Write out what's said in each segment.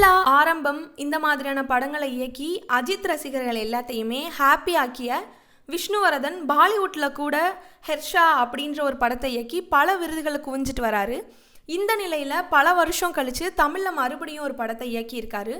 பில்லா ஆரம்பம் இந்த மாதிரியான படங்களை இயக்கி அஜித் ரசிகர்கள் எல்லாத்தையுமே ஹாப்பி ஆக்கிய விஷ்ணுவரதன் பாலிவுட்டில் கூட ஹெர்ஷா அப்படின்ற ஒரு படத்தை இயக்கி பல விருதுகளை குவிஞ்சிட்டு வராரு. இந்த நிலையில் பல வருஷம் கழித்து தமிழில் மறுபடியும் ஒரு படத்தை இயக்கியிருக்காரு.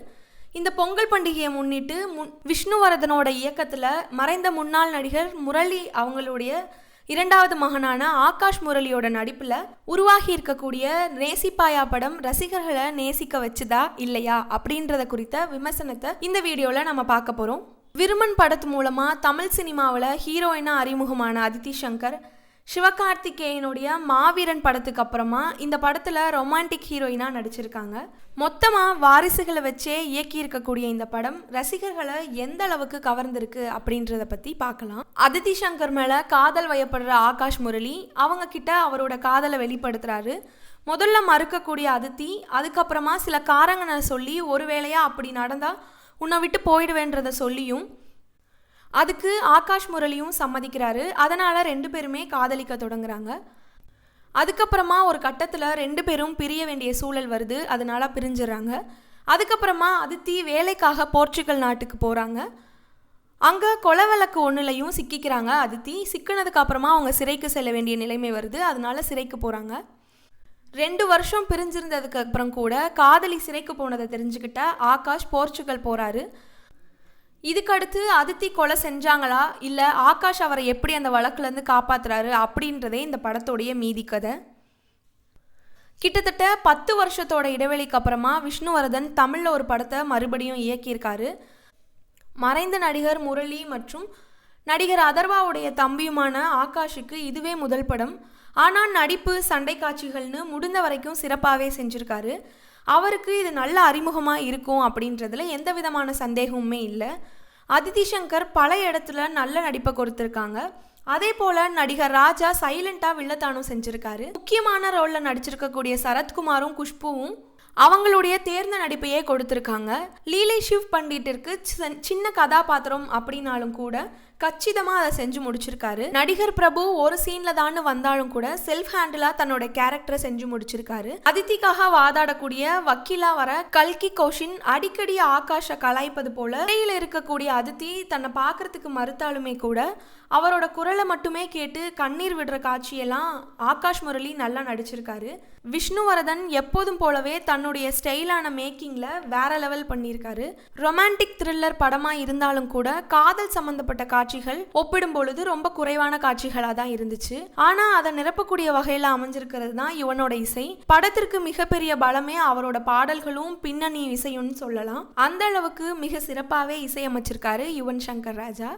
இந்த பொங்கல் பண்டிகையை முன்னிட்டு முன் விஷ்ணுவரதனோட இயக்கத்தில் மறைந்த முன்னாள் நடிகர் முரளி அவங்களுடைய இரண்டாவது மகனான ஆகாஷ் முரளியோட நடிப்பில் உருவாகி இருக்கக்கூடிய நேசிப்பாயா படம் ரசிகர்களை நேசிக்க வச்சுதா இல்லையா அப்படின்றத குறித்த விமர்சனத்தை இந்த வீடியோவில் நம்ம பார்க்க போகிறோம் விருமன் படத்து மூலமாக தமிழ் சினிமாவில் ஹீரோயினாக அறிமுகமான அதித்தி சங்கர் சிவகார்த்திகேயனுடைய மாவீரன் படத்துக்கு அப்புறமா இந்த படத்தில் ரொமான்டிக் ஹீரோயினாக நடிச்சிருக்காங்க. மொத்தமாக வாரிசுகளை வச்சே இயக்கியிருக்கக்கூடிய இந்த படம் ரசிகர்களை எந்த அளவுக்கு கவர்ந்திருக்கு அப்படின்றத பற்றி பார்க்கலாம். அதித்தி சங்கர் மேலே காதல் வயப்படுற ஆகாஷ் முரளி அவங்க கிட்ட அவரோட காதலை வெளிப்படுத்துறாரு. முதல்ல மறுக்கக்கூடிய அதித்தி அதுக்கப்புறமா சில காரங்களை சொல்லி ஒரு வேளையாக அப்படி நடந்தால் உன்னை விட்டு போயிடுவேன்றதை சொல்லியும் அதுக்கு ஆகாஷ் முரளியும் சம்மதிக்கிறாரு. அதனால் ரெண்டு பேருமே காதலிக்க தொடங்குறாங்க. அதுக்கப்புறமா ஒரு கட்டத்தில் ரெண்டு பேரும் பிரிய வேண்டிய சூழல் வருது. அதனால பிரிஞ்சிடுறாங்க அதுக்கப்புறமா அதித்தி வேலைக்காக போர்ச்சுகல் நாட்டுக்கு போகிறாங்க அங்கே கொலை வழக்கு ஒன்றுலையும் சிக்கிக்கிறாங்க அதித்தி. சிக்கினதுக்கு அப்புறமா அவங்க சிறைக்கு செல்ல வேண்டிய நிலைமை வருது. அதனால சிறைக்கு போகிறாங்க ரெண்டு வருஷம் பிரிஞ்சிருந்ததுக்கு அப்புறம் கூட காதலி சிறைக்கு போனதை தெரிஞ்சுக்கிட்ட ஆகாஷ் போர்ச்சுகல் போகிறாரு இதுக்கடுத்து அதித்தி கொலை செஞ்சாங்களா? இல்லை ஆகாஷ் அவரை எப்படி அந்த வழக்குலேருந்து காப்பாத்துறாரு அப்படின்றதே இந்த படத்தோடைய மீதி கதை. கிட்டத்தட்ட பத்து வருஷத்தோட இடைவெளிக்கு அப்புறமா விஷ்ணுவர்தன் தமிழில் ஒரு படத்தை மறுபடியும் இயக்கியிருக்காரு. மறைந்த நடிகர் முரளி மற்றும் நடிகர் அதர்வாவுடைய தம்பியுமான ஆகாஷுக்கு இதுவே முதல் படம். ஆனால் நடிப்பு சண்டை காட்சிகள்னு முடிந்த வரைக்கும் சிறப்பாகவே செஞ்சுருக்காரு. அவருக்கு இது நல்ல அறிமுகமாக இருக்கும் அப்படின்றதுல எந்த விதமான சந்தேகமுமே இல்லை. அதிதி சங்கர் பல இடத்துல நல்ல நடிப்பை கொடுத்துருக்காங்க. அதே போல் நடிகர் ராஜா சைலண்ட்டாக வில்லத்தானும் செஞ்சுருக்காரு. முக்கியமான ரோலில் நடிச்சிருக்கக்கூடிய சரத்குமாரும் குஷ்புவும் அவங்களுடைய தேர்ந்த நடிப்பையே கொடுத்துருக்காங்க. லீலை ஷிவ் பண்டிட்டிற்கு சின்ன கதாபாத்திரம் அப்படின்னாலும் கூட கச்சிதமாக அதை செஞ்சு முடிச்சிருக்காரு. நடிகர் பிரபு ஒரு சீன்ல தான் வந்தாலும் கூட செல்ஃப் ஹேண்டிலா தன்னோட கேரக்டரை செஞ்சு முடிச்சிருக்காரு. அதித்திக்காக வாதாடக்கூடிய வக்கீலா வர கல்கி கோஷின் அடிக்கடி ஆகாஷ கலாய்ப்பது போல இடையில இருக்கக்கூடிய அதித்தி தன்னை பார்க்கறதுக்கு மறுத்தாலுமே கூட அவரோட குரலை மட்டுமே கேட்டு கண்ணீர் விடுற காட்சியெல்லாம் ஆகாஷ் முரளி நல்லா நடிச்சிருக்காரு. விஷ்ணுவரதன் எப்போதும் போலவே தன்னுடைய ஸ்டைலான மேக்கிங்கில் வேற லெவல் பண்ணியிருக்காரு. ரொமான்டிக் த்ரில்லர் படமாக இருந்தாலும் கூட காதல் சம்பந்தப்பட்ட காட்சிகள் ஒப்பிடும் பொழுது ரொம்ப குறைவான காட்சிகளாக தான் இருந்துச்சு. ஆனால் அதை நிரப்பக்கூடிய வகையில் அமைஞ்சிருக்கிறது தான் இவனோட இசை. படத்திற்கு மிகப்பெரிய பலமே அவரோட பாடல்களும் பின்னணி இசையும்னு சொல்லலாம். அந்த அளவுக்கு மிக சிறப்பாகவே இசையமைச்சிருக்காரு யுவன் சங்கர் ராஜா.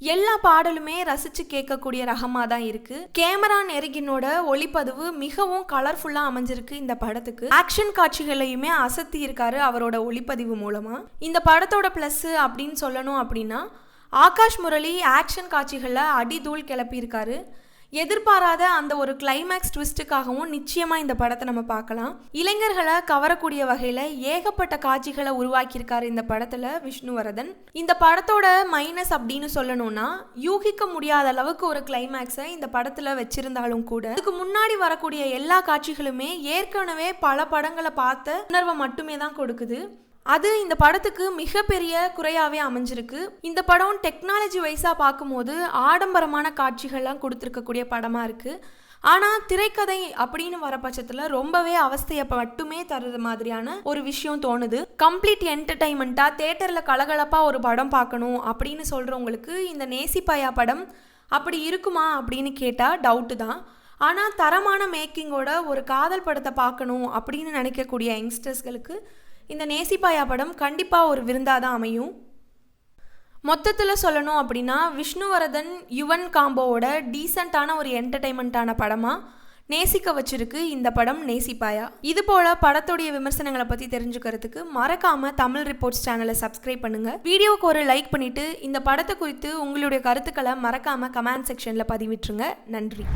எல்லா பாடலுமே ரசிச்சு கேட்கக்கூடிய ரகமாக தான் இருக்கு. கேமரா நெருகினோட ஒளிப்பதிவு மிகவும் கலர்ஃபுல்லாக அமைஞ்சிருக்கு இந்த படத்துக்கு. ஆக்ஷன் காட்சிகளையுமே அசத்தி இருக்காரு அவரோட ஒளிப்பதிவு மூலமா. இந்த படத்தோட ப்ளஸ்ஸு அப்படின்னு சொல்லணும் அப்படின்னா ஆகாஷ் முரளி ஆக்ஷன் காட்சிகளில் அடி தூள் கிளப்பியிருக்காரு. எதிர்பாராத அந்த ஒரு கிளைமேக்ஸ் ட்விஸ்ட்டுக்காகவும் நிச்சயமாக இந்த படத்தை நம்ம பார்க்கலாம். இளைஞர்களை கவரக்கூடிய வகையில் ஏகப்பட்ட காட்சிகளை உருவாக்கியிருக்காரு இந்த படத்தில் விஷ்ணுவரதன். இந்த படத்தோட மைனஸ் அப்படின்னு சொல்லணும்னா யூகிக்க முடியாத அளவுக்கு ஒரு கிளைமேக்ஸை இந்த படத்தில் வச்சிருந்தாலும் கூட இதுக்கு முன்னாடி வரக்கூடிய எல்லா காட்சிகளுமே ஏற்கனவே பல படங்களை பார்த்த உணர்வை மட்டுமே தான் கொடுக்குது. அது இந்த படத்துக்கு மிகப்பெரிய குறையாவே அமைஞ்சிருக்கு. இந்த படம் டெக்னாலஜி வைஸாக பார்க்கும்போது ஆடம்பரமான காட்சிகள்லாம் கொடுத்துருக்கக்கூடிய படமாக இருக்குது ஆனால் திரைக்கதை அப்படின்னு வர பட்சத்தில் ரொம்பவே அவஸ்தையை மட்டுமே தருது மாதிரியான ஒரு விஷயம் தோணுது. கம்ப்ளீட் என்டர்டைன்மெண்ட்டாக தேட்டரில் கலகலப்பாக ஒரு படம் பார்க்கணும் அப்படின்னு சொல்கிறவங்களுக்கு இந்த நேசிப்பாயா படம் அப்படி இருக்குமா அப்படின்னு கேட்டால் டவுட்டு தான். ஆனால் தரமான மேக்கிங்கோட ஒரு காதல் படத்தை பார்க்கணும் அப்படின்னு நினைக்கக்கூடிய யங்ஸ்டர்ஸ்களுக்கு இந்த நேசிப்பாயா படம் கண்டிப்பாக ஒரு விருந்தாக தான் அமையும். மொத்தத்தில் சொல்லணும் அப்படின்னா விஷ்ணுவரதன் யுவன் காம்போவோட டீசெண்டான ஒரு என்டர்டைன்மெண்ட்டான படமாக நேசிக்க வச்சிருக்கு இந்த படம் நேசிப்பாயா. இது போல படத்துடைய விமர்சனங்களை பற்றி தெரிஞ்சுக்கிறதுக்கு மறக்காம தமிழ் ரிப்போர்ட்ஸ் சேனலை சப்ஸ்கிரைப் பண்ணுங்க. வீடியோவுக்கு ஒரு லைக் பண்ணிட்டு இந்த படத்தை குறித்து உங்களுடைய கருத்துக்களை மறக்காம கமெண்ட் செக்ஷனில் பதிவிட்டுருங்க. நன்றி.